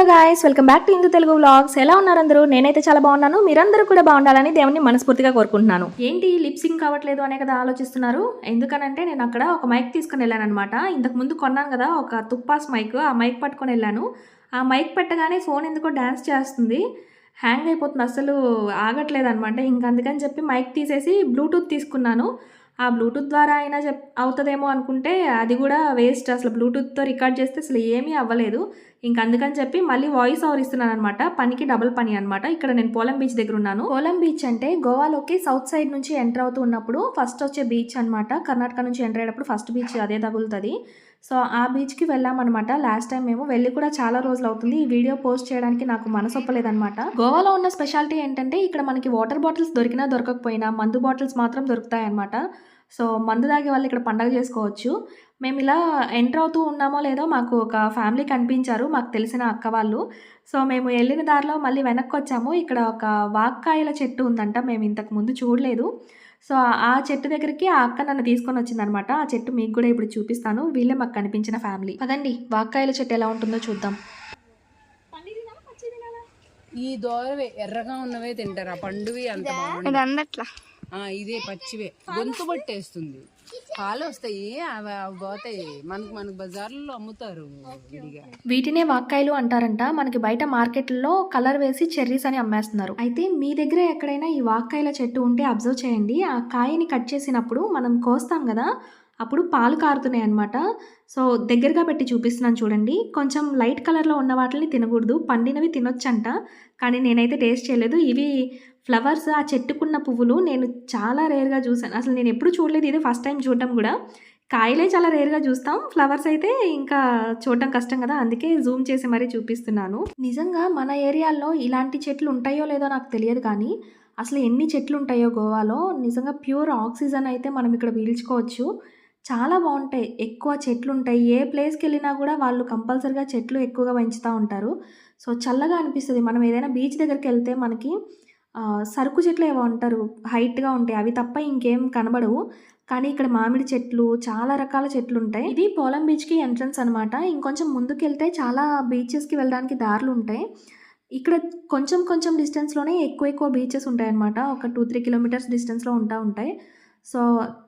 Hello guys welcome back to Indu Telugu vlogs ఎలా ఉన్నారు అందరూ? నేనైతే చాలా బాగున్నాను. మీరందరూ కూడా బాగుండాలని దేవుని మనస్ఫూర్తిగా కోరుకుంటున్నాను. ఏంటి లిప్సింగ్ కావట్లేదు అనే కదా ఆలోచిస్తున్నారు? ఎందుకనంటే నేను అక్కడ ఒక మైక్ తీసుకొని వెళ్ళాను అనమాట ఇంతకు ముందు కొన్నాను కదా ఒక తుప్పాస్ మైక్ ఆ మైక్ పట్టుకొని వెళ్ళాను. ఆ మైక్ పెట్టగానే ఫోన్ ఎందుకో డ్యాన్స్ చేస్తుంది. హ్యాంగ్ అయిపోతుంది అసలు ఆగట్లేదు అనమాట ఇంక అందుకని చెప్పి మైక్ తీసేసి బ్లూటూత్ తీసుకున్నాను. ఆ బ్లూటూత్ ద్వారా అయినా చెప్ అవుతుందేమో అనుకుంటే అది కూడా వేస్ట్. అసలు బ్లూటూత్తో రికార్డ్ చేస్తే అసలు ఏమీ అవ్వలేదు. ఇంక అందుకని చెప్పి మళ్ళీ వాయిస్ ఓవర్ ఇస్తున్నాను అనమాట పనికి డబుల్ పని అనమాట ఇక్కడ నేను పోలం బీచ్ దగ్గర ఉన్నాను. పోలం బీచ్ అంటే గోవాలోకి సౌత్ సైడ్ నుంచి ఎంటర్ అవుతూ ఉన్నప్పుడు ఫస్ట్ వచ్చే బీచ్ అనమాట కర్ణాటక నుంచి ఎంటర్ అయ్యేటప్పుడు ఫస్ట్ బీచ్ అదే తగులుతుంది. సో ఆ బీచ్కి వెళ్ళామన్నమాట. లాస్ట్ టైం మేము వెళ్ళి కూడా చాలా రోజులు అవుతుంది. ఈ వీడియో పోస్ట్ చేయడానికి నాకు మనసు గోవాలో ఉన్న స్పెషాలిటీ ఏంటంటే ఇక్కడ మనకి వాటర్ బాటిల్స్ దొరికినా దొరకకపోయినా మందు బాటిల్స్ మాత్రం దొరుకుతాయి అన్నమాట సో మందు తాగే వాళ్ళు ఇక్కడ పండగ చేసుకోవచ్చు. మేము ఇలా ఎంటర్ అవుతూ ఉన్నామో లేదో మాకు ఒక ఫ్యామిలీ కనిపించారు. మాకు తెలిసిన అక్క వాళ్ళు. సో మేము వెళ్ళిన దారిలో మళ్ళీ వెనక్కి వచ్చాము ఇక్కడ ఒక వాక్కాయల చెట్టు ఉందంట. మేము ఇంతకు ముందు చూడలేదు. సో ఆ చెట్టు దగ్గరికి ఆ అక్క నన్ను తీసుకొని వచ్చిందనమాట. ఆ చెట్టు మీకు కూడా ఇప్పుడు చూపిస్తాను. వీళ్ళే మాకు కనిపించిన ఫ్యామిలీ. పదండి వాక్కాయల చెట్టు ఎలా ఉంటుందో చూద్దాం. ఈ దోరవే ఎర్రగా ఉన్నవే తింటారు. ఆ పండువి అంత ఇదే పచ్చివే. గొంతు పట్టేస్తుంది. పాలు వస్తాయి అవి అవి పోతాయి. మనకు మనకు బజార్లో అమ్ముతారు వీటినే వాక్కాయలు అంటారంట. మనకి బయట మార్కెట్లో కలర్ వేసి చెర్రీస్ అని అమ్మేస్తున్నారు. అయితే మీ దగ్గర ఎక్కడైనా ఈ వాక్కాయల చెట్టు ఉంటే అబ్జర్వ్ చేయండి. ఆ కాయని కట్ చేసినప్పుడు మనం కోస్తాం కదా అప్పుడు పాలు కారుతున్నాయి అనమాట సో దగ్గరగా పెట్టి చూపిస్తున్నాను చూడండి. కొంచెం లైట్ కలర్లో ఉన్న వాటిని తినకూడదు. పండినవి తినొచ్చంట. కానీ నేనైతే టేస్ట్ చేయలేదు. ఇవి ఫ్లవర్స్ ఆ చెట్టుకున్న పువ్వులు నేను చాలా రేర్గా చూసాను. అసలు నేను ఎప్పుడు చూడలేదు. ఇది ఫస్ట్ టైం చూడటం కూడా. కాయలే చాలా రేర్గా చూస్తాం. ఫ్లవర్స్ అయితే ఇంకా చూడడం కష్టం కదా. అందుకే జూమ్ చేసి మరీ చూపిస్తున్నాను. నిజంగా మన ఏరియాలో ఇలాంటి చెట్లు ఉంటాయో లేదో నాకు తెలియదు కానీ అసలు ఎన్ని చెట్లు ఉంటాయో గోవాలో నిజంగా ప్యూర్ ఆక్సిజన్ అయితే మనం ఇక్కడ పీల్చుకోవచ్చు. చాలా బాగుంటాయి. ఎక్కువ చెట్లు ఉంటాయి ఏ ప్లేస్కి వెళ్ళినా కూడా వాళ్ళు కంపల్సరిగా చెట్లు ఎక్కువగా పెంచుతూ ఉంటారు. సో చల్లగా అనిపిస్తుంది. మనం ఏదైనా బీచ్ దగ్గరికి వెళ్తే మనకి సరుకు చెట్లు ఏవో అంటారు. హైట్గా ఉంటాయి. అవి తప్ప ఇంకేం కనబడవు. కానీ ఇక్కడ మామిడి చెట్లు చాలా రకాల చెట్లు ఉంటాయి ఇది పోలం బీచ్కి ఎంట్రన్స్ అనమాట ఇంకొంచెం ముందుకు వెళ్తే చాలా బీచెస్కి వెళ్ళడానికి దారులు ఉంటాయి. ఇక్కడ కొంచెం కొంచెం డిస్టెన్స్లోనే ఎక్కువ ఎక్కువ బీచెస్ ఉంటాయి అనమాట ఒక టూ త్రీ కిలోమీటర్స్ డిస్టెన్స్లో ఉంటా ఉంటాయి. సో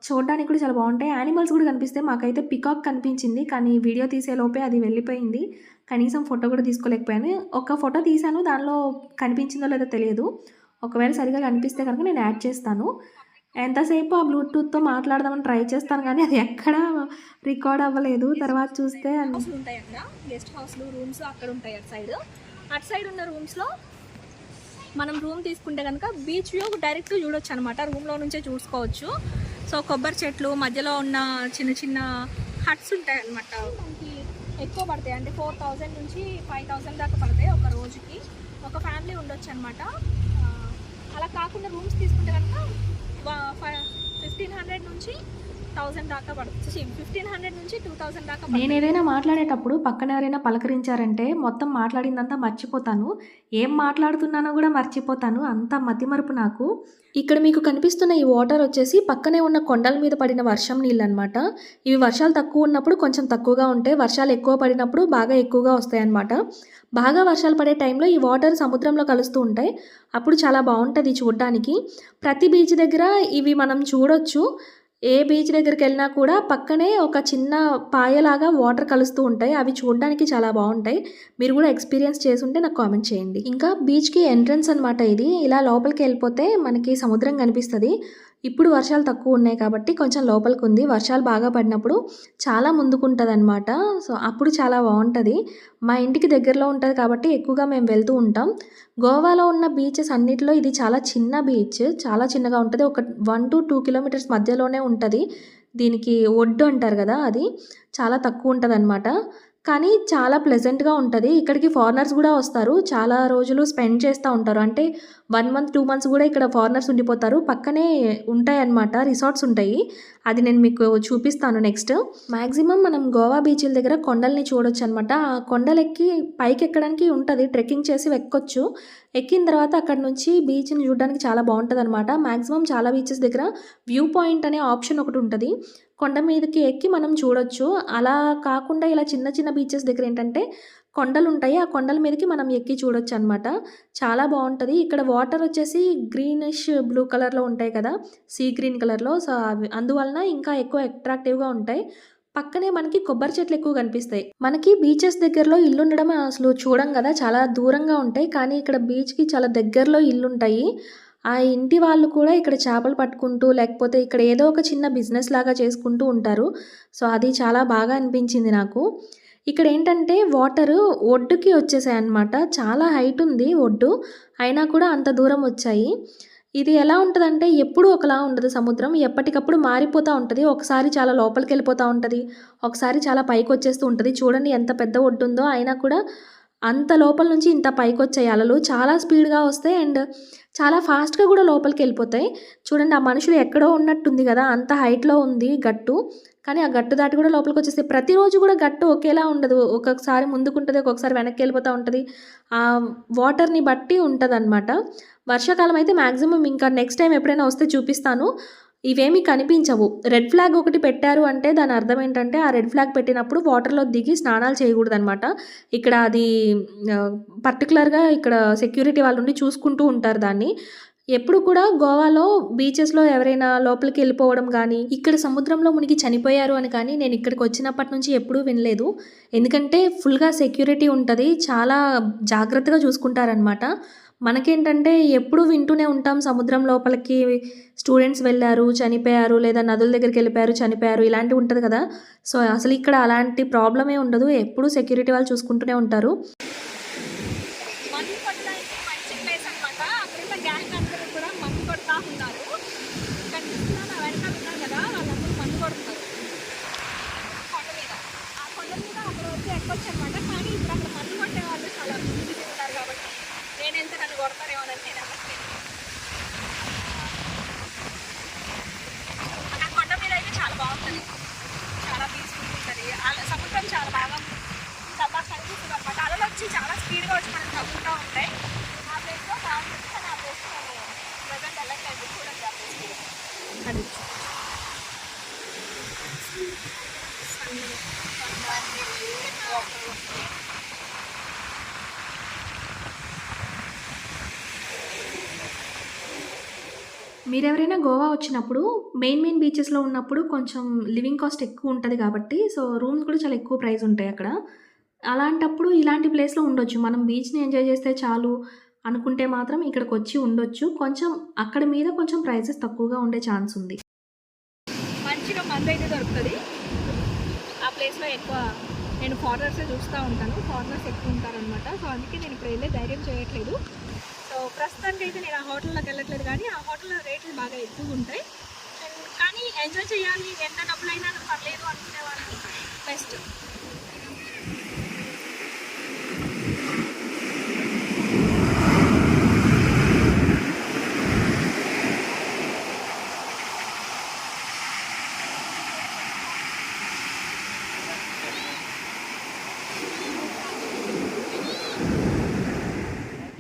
చూడడానికి కూడా చాలా బాగుంటాయి. యానిమల్స్ కూడా కనిపిస్తాయి మాకైతే పికాక్ కనిపించింది. కానీ వీడియో తీసే లోపే అది వెళ్ళిపోయింది. కనీసం ఫోటో కూడా తీసుకోలేకపోయాను. ఒక ఫోటో తీశాను. దానిలో కనిపించిందో లేదో తెలియదు. ఒకవేళ సరిగా కనిపిస్తే కనుక నేను యాడ్ చేస్తాను. ఎంతసేపు ఆ బ్లూటూత్తో మాట్లాడదామని ట్రై చేస్తాను కానీ అది ఎక్కడ రికార్డ్ అవ్వలేదు. తర్వాత చూస్తే ఉంటాయి అక్కడ గెస్ట్ హౌస్లు రూమ్స్ అక్కడ ఉంటాయి అటు సైడ్ అటు సైడ్ ఉన్న రూమ్స్లో మనం రూమ్ తీసుకుంటే కనుక బీచ్ వ్యూ డైరెక్ట్ చూడొచ్చు అనమాట రూమ్లో నుంచే చూసుకోవచ్చు. సో కొబ్బరి చెట్లు మధ్యలో ఉన్న చిన్న చిన్న హట్స్ ఉంటాయి అనమాట మనకి ఎక్కువ పడతాయి. అంటే ఫోర్ థౌజండ్ నుంచి ఫైవ్ థౌజండ్ దాకా పడతాయి ఒక రోజుకి. ఒక ఫ్యామిలీ ఉండొచ్చు అనమాట అలా కాకుండా రూమ్స్ తీసుకుంటే కనుక ఫిఫ్టీన్ హండ్రెడ్ నుంచి థౌసండ్ దాకా పడుతుంది ఫిఫ్టీన్ హండ్రెడ్ నుంచి టూ థౌసండ్ దాకా నేను ఏదైనా మాట్లాడేటప్పుడు పక్కన ఎవరైనా పలకరించారంటే మొత్తం మాట్లాడిందంతా మర్చిపోతాను. ఏం మాట్లాడుతున్నానో కూడా మర్చిపోతాను. అంత మతిమరుపు నాకు. ఇక్కడ మీకు కనిపిస్తున్న ఈ వాటర్ వచ్చేసి పక్కనే ఉన్న కొండల మీద పడిన వర్షం నీళ్ళు అనమాట ఇవి వర్షాలు తక్కువ ఉన్నప్పుడు కొంచెం తక్కువగా ఉంటాయి వర్షాలు ఎక్కువ పడినప్పుడు బాగా ఎక్కువగా వస్తాయి బాగా వర్షాలు పడే టైంలో ఈ వాటర్ సముద్రంలో కలుస్తూ ఉంటాయి. అప్పుడు చాలా బాగుంటుంది చూడడానికి. ప్రతి బీచ్ దగ్గర ఇవి మనం చూడొచ్చు. ఏ బీచ్ దగ్గరికి వెళ్ళినా కూడా పక్కనే ఒక చిన్న పాయలాగా వాటర్ కలుస్తూ ఉంటాయి. అవి చూడడానికి చాలా బాగుంటాయి. మీరు కూడా ఎక్స్పీరియన్స్ చేసుంటే నాకు కామెంట్ చేయండి. ఇంకా బీచ్కి ఎంట్రన్స్ అనమాట ఇది. ఇలా లోపలికి వెళ్ళిపోతే మనకి సముద్రం కనిపిస్తుంది. ఇప్పుడు వర్షాలు తక్కువ ఉన్నాయి కాబట్టి కొంచెం లోపలికి ఉంది. వర్షాలు బాగా పడినప్పుడు చాలా ముందుకుంటుంది అనమాట సో అప్పుడు చాలా బాగుంటుంది. మా ఇంటికి దగ్గరలో ఉంటుంది కాబట్టి ఎక్కువగా మేము వెళ్తూ ఉంటాం. గోవాలో ఉన్న బీచెస్ అన్నిటిలో ఇది చాలా చిన్న బీచ్. చాలా చిన్నగా ఉంటుంది. ఒక వన్ టు టూ కిలోమీటర్స్ మధ్యలోనే ఉంటుంది. దీనికి ఒడ్డు అంటారు కదా అది. చాలా తక్కువ ఉంటుంది కానీ చాలా ప్లెజెంట్గా ఉంటుంది. ఇక్కడికి ఫారినర్స్ కూడా వస్తారు. చాలా రోజులు స్పెండ్ చేస్తూ ఉంటారు. అంటే వన్ మంత్ టూ మంత్స్ కూడా ఇక్కడ ఫారినర్స్ ఉండిపోతారు. పక్కనే ఉంటాయి అన్నమాట రిసార్ట్స్ ఉంటాయి. అది నేను మీకు చూపిస్తాను నెక్స్ట్. మ్యాక్సిమం మనం గోవా బీచ్ల దగ్గర కొండల్ని చూడొచ్చు అనమాట ఆ కొండలెక్కి పైకి ఎక్కడానికి ఉంటుంది ట్రెక్కింగ్ చేసి ఎక్కొచ్చు ఎక్కిన తర్వాత అక్కడ నుంచి బీచ్ని చూడడానికి చాలా బాగుంటుంది అనమాట మ్యాక్సిమం చాలా బీచెస్ దగ్గర వ్యూ పాయింట్ అనే ఆప్షన్ ఒకటి ఉంటుంది. కొండ మీదకి ఎక్కి మనం చూడొచ్చు. అలా కాకుండా ఇలా చిన్న చిన్న బీచెస్ దగ్గర ఏంటంటే కొండలు ఉంటాయి ఆ కొండల మీదకి మనం ఎక్కి చూడొచ్చు అనమాట చాలా బాగుంటుంది ఇక్కడ వాటర్ వచ్చేసి గ్రీనిష్ బ్లూ కలర్లో ఉంటాయి కదా సీ గ్రీన్ కలర్లో. సో అవి అందువలన ఇంకా ఎక్కువ అట్రాక్టివ్గా ఉంటాయి. పక్కనే మనకి కొబ్బరి చెట్లు ఎక్కువ కనిపిస్తాయి. మనకి బీచెస్ దగ్గరలో ఇల్లు ఉండడం అసలు చూడం కదా చాలా దూరంగా ఉంటాయి. కానీ ఇక్కడ బీచ్కి చాలా దగ్గరలో ఇల్లు ఉంటాయి ఆ ఇంటి వాళ్ళు కూడా ఇక్కడ చేపలు పట్టుకుంటూ లేకపోతే ఇక్కడ ఏదో ఒక చిన్న బిజినెస్ లాగా చేసుకుంటూ ఉంటారు. సో అది చాలా బాగా అనిపించింది నాకు. ఇక్కడ ఏంటంటే వాటర్ ఒడ్డుకి వచ్చేసాయి అన్నమాట చాలా హైట్ ఉంది ఒడ్డు అయినా కూడా అంత దూరం వచ్చాయి. ఇది ఎలా ఉంటుందంటే ఎప్పుడు ఒకలా ఉండదు సముద్రం. ఎప్పటికప్పుడు మారిపోతూ ఉంటుంది. ఒకసారి చాలా లోపలికి వెళ్ళిపోతూ ఉంటుంది. ఒకసారి చాలా పైకి వచ్చేస్తూ ఉంటుంది. చూడండి ఎంత పెద్ద ఒడ్డు ఉందో అయినా కూడా అంత లోపల నుంచి ఇంత పైకి వచ్చాయి అలలు. చాలా స్పీడ్గా వస్తాయి అండ్ చాలా ఫాస్ట్గా కూడా లోపలికి వెళ్ళిపోతాయి చూడండి ఆ మనుషులు ఎక్కడో ఉన్నట్టుంది కదా అంత హైట్లో ఉంది గట్టు. కానీ ఆ గట్టు దాటి కూడా లోపలికి వచ్చేస్తాయి ప్రతిరోజు కూడా గట్టు ఒకేలా ఉండదు. ఒక్కొక్కసారి ముందుకు ఉంటుంది ఒక్కొక్కసారి వెనక్కి వెళ్ళిపోతూ ఉంటుంది. ఆ వాటర్ని బట్టి ఉంటుంది అనమాట వర్షాకాలం అయితే మ్యాక్సిమం ఇంకా నెక్స్ట్ టైం ఎప్పుడైనా వస్తే చూపిస్తాను. ఇవేమి కనిపించవు. రెడ్ ఫ్లాగ్ ఒకటి పెట్టారు అంటే దాని అర్థం ఏంటంటే ఆ రెడ్ ఫ్లాగ్ పెట్టినప్పుడు వాటర్లో దిగి స్నానాలు చేయకూడదు అనమాట ఇక్కడ అది పర్టికులర్గా ఇక్కడ సెక్యూరిటీ వాళ్ళు ఉండి చూసుకుంటూ ఉంటారు దాన్ని. ఎప్పుడు కూడా గోవాలో బీచెస్లో ఎవరైనా లోపలికి వెళ్ళిపోవడం కానీ ఇక్కడ సముద్రంలో మునిగి చనిపోయారు అని కానీ నేను ఇక్కడికి వచ్చినప్పటి నుంచి ఎప్పుడూ వినలేదు. ఎందుకంటే ఫుల్గా సెక్యూరిటీ ఉంటుంది చాలా జాగ్రత్తగా చూసుకుంటారనమాట మనకేంటంటే ఎప్పుడు వింటూనే ఉంటాం సముద్రం లోపలికి స్టూడెంట్స్ వెళ్ళారు చనిపోయారు లేదా నదుల దగ్గరికి వెళ్ళిపోయారు చనిపోయారు ఇలాంటివి ఉంటుంది కదా. సో అసలు ఇక్కడ అలాంటి ప్రాబ్లమే ఉండదు. ఎప్పుడు సెక్యూరిటీ వాళ్ళు చూసుకుంటూనే ఉంటారు మందు కొట్టడానికి మంచి ప్లేస్ అనమాట అక్కడున్న గ్యాంగ్ అందరూ కూడా మందు కొడతా ఉన్నారు కనిపిస్తున్నా నా వెనకాల ఉన్నారు కదా వాళ్ళందరూ మందు కొడుతున్నారు కొండ మీద ఆ కొండ మీద అక్కడ వరకు ఎక్కొచ్చు అనమాట కానీ ఇప్పుడు అక్కడ మందు కొట్టే వాళ్ళు చాలా మంది ఉంటారు కాబట్టి నేను ఎంత నన్ను కొడతారేమోనని నేను అక్కడికి అక్కడ కొండ మీద అయితే చాలా బాగుంటుంది చాలా పీస్ఫుల్ ఉంటుంది అలా సముద్రం చాలా బాగా చాలా బాగా కనిపిస్తుంది అనమాట అలలు వచ్చి చాలా స్పీడ్గా వచ్చి మనకు తగ్గుతూ ఉంటాయి ఆ ప్లేస్లో బాగుంటుంది కానీ ఆ ప్లేస్ నేను ప్రజెంట్ వెళ్ళట్లేదు చూడండి ఆ ప్లేస్ అది మీరు ఎవరైనా గోవా వచ్చినప్పుడు మెయిన్ మెయిన్ బీచెస్లో ఉన్నప్పుడు కొంచెం లివింగ్ కాస్ట్ ఎక్కువ ఉంటుంది కాబట్టి సో రూమ్స్ కూడా చాలా ఎక్కువ ప్రైస్ ఉంటాయి అక్కడ. అలాంటప్పుడు ఇలాంటి ప్లేస్లో ఉండొచ్చు. మనం బీచ్ని ఎంజాయ్ చేస్తే చాలు అనుకుంటే మాత్రం ఇక్కడికి వచ్చి ఉండొచ్చు. కొంచెం అక్కడ మీద కొంచెం ప్రైసెస్ తక్కువగా ఉండే ఛాన్స్ ఉంది. మంచిగా మందు అయితే దొరుకుతుంది. ప్లేస్లో ఎక్కువ నేను ఫారినర్సే చూస్తూ ఉంటాను. ఫారినర్స్ ఎక్కువ ఉంటారనమాట సో అందుకే నేను ఇప్పుడు వెళ్ళే ధైర్యం చేయట్లేదు. సో ప్రస్తుతానికి అయితే నేను ఆ హోటల్లోకి వెళ్ళట్లేదు కానీ ఆ హోటల్లో రేట్లు బాగా ఎక్కువ ఉంటాయి. కానీ ఎంజాయ్ చేయాలి. ఎంత డబ్బులైనా పర్లేదు అనుకునేవాళ్ళని బెస్ట్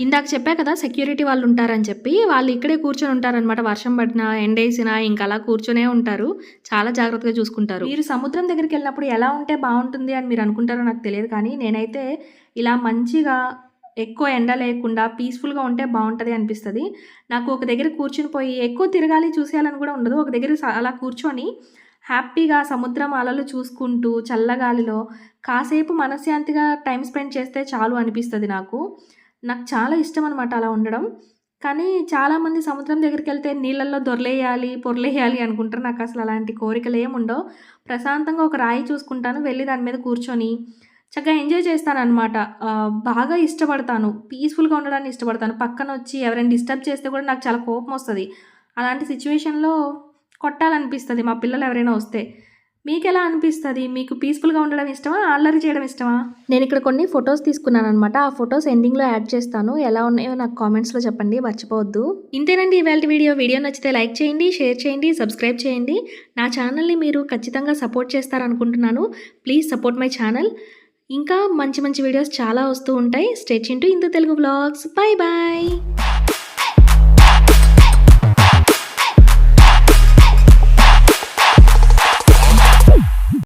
ఇందాక చెప్పా కదా సెక్యూరిటీ వాళ్ళు ఉంటారని చెప్పి వాళ్ళు ఇక్కడే కూర్చొని ఉంటారనమాట వర్షం పడినా ఎండేసినా ఇంకా అలా కూర్చొనే ఉంటారు. చాలా జాగ్రత్తగా చూసుకుంటారు. మీరు సముద్రం దగ్గరికి వెళ్ళినప్పుడు ఎలా ఉంటే బాగుంటుంది అని మీరు అనుకుంటారో నాకు తెలియదు కానీ నేనైతే ఇలా మంచిగా ఎక్కువ ఎండ లేకుండా పీస్ఫుల్గా ఉంటే బాగుంటుంది అనిపిస్తుంది. నాకు ఒక దగ్గర కూర్చుని పోయి ఎక్కువ తిరగాలి చూసేయాలని కూడా ఉండదు. ఒక దగ్గర అలా కూర్చొని హ్యాపీగా సముద్రం అలలు చూసుకుంటూ చల్లగాలిలో కాసేపు మనశ్శాంతిగా టైం స్పెండ్ చేస్తే చాలు అనిపిస్తుంది నాకు. నాకు చాలా ఇష్టం అనమాట అలా ఉండడం. కానీ చాలామంది సముద్రం దగ్గరికి వెళ్తే నీళ్ళల్లో దొరలేయాలి పొరలేయాలి అనుకుంటారు. నాకు అసలు అలాంటి కోరికలు ఏమి ఉండవు. ప్రశాంతంగా ఒక రాయి చూసుకుంటాను వెళ్ళి దాని మీద కూర్చొని చక్కగా ఎంజాయ్ చేస్తాను అనమాట బాగా ఇష్టపడతాను. పీస్ఫుల్గా ఉండడానికి ఇష్టపడతాను. పక్కన వచ్చి ఎవరైనా డిస్టర్బ్ చేస్తే కూడా నాకు చాలా కోపం వస్తుంది. అలాంటి సిచ్యువేషన్లో కొట్టాలనిపిస్తుంది మా పిల్లలు ఎవరైనా వస్తే. మీకు ఎలా అనిపిస్తుంది? మీకు పీస్ఫుల్గా ఉండడం ఇష్టమా? అల్లరి చేయడం ఇష్టమా? నేను ఇక్కడ కొన్ని ఫొటోస్ తీసుకున్నాను అనమాట ఆ ఫొటోస్ ఎండింగ్లో యాడ్ చేస్తాను. ఎలా ఉన్నాయో నాకు కామెంట్స్లో చెప్పండి. మర్చిపోవద్దు. ఇంతేనండి ఇవాళ వీడియో వీడియో నచ్చితే లైక్ చేయండి షేర్ చేయండి సబ్స్క్రైబ్ చేయండి. నా ఛానల్ని మీరు ఖచ్చితంగా సపోర్ట్ చేస్తారనుకుంటున్నాను. ప్లీజ్ సపోర్ట్ మై ఛానల్ ఇంకా మంచి మంచి వీడియోస్ చాలా వస్తూ ఉంటాయి. Stay tuned Indu Telugu vlogs bye bye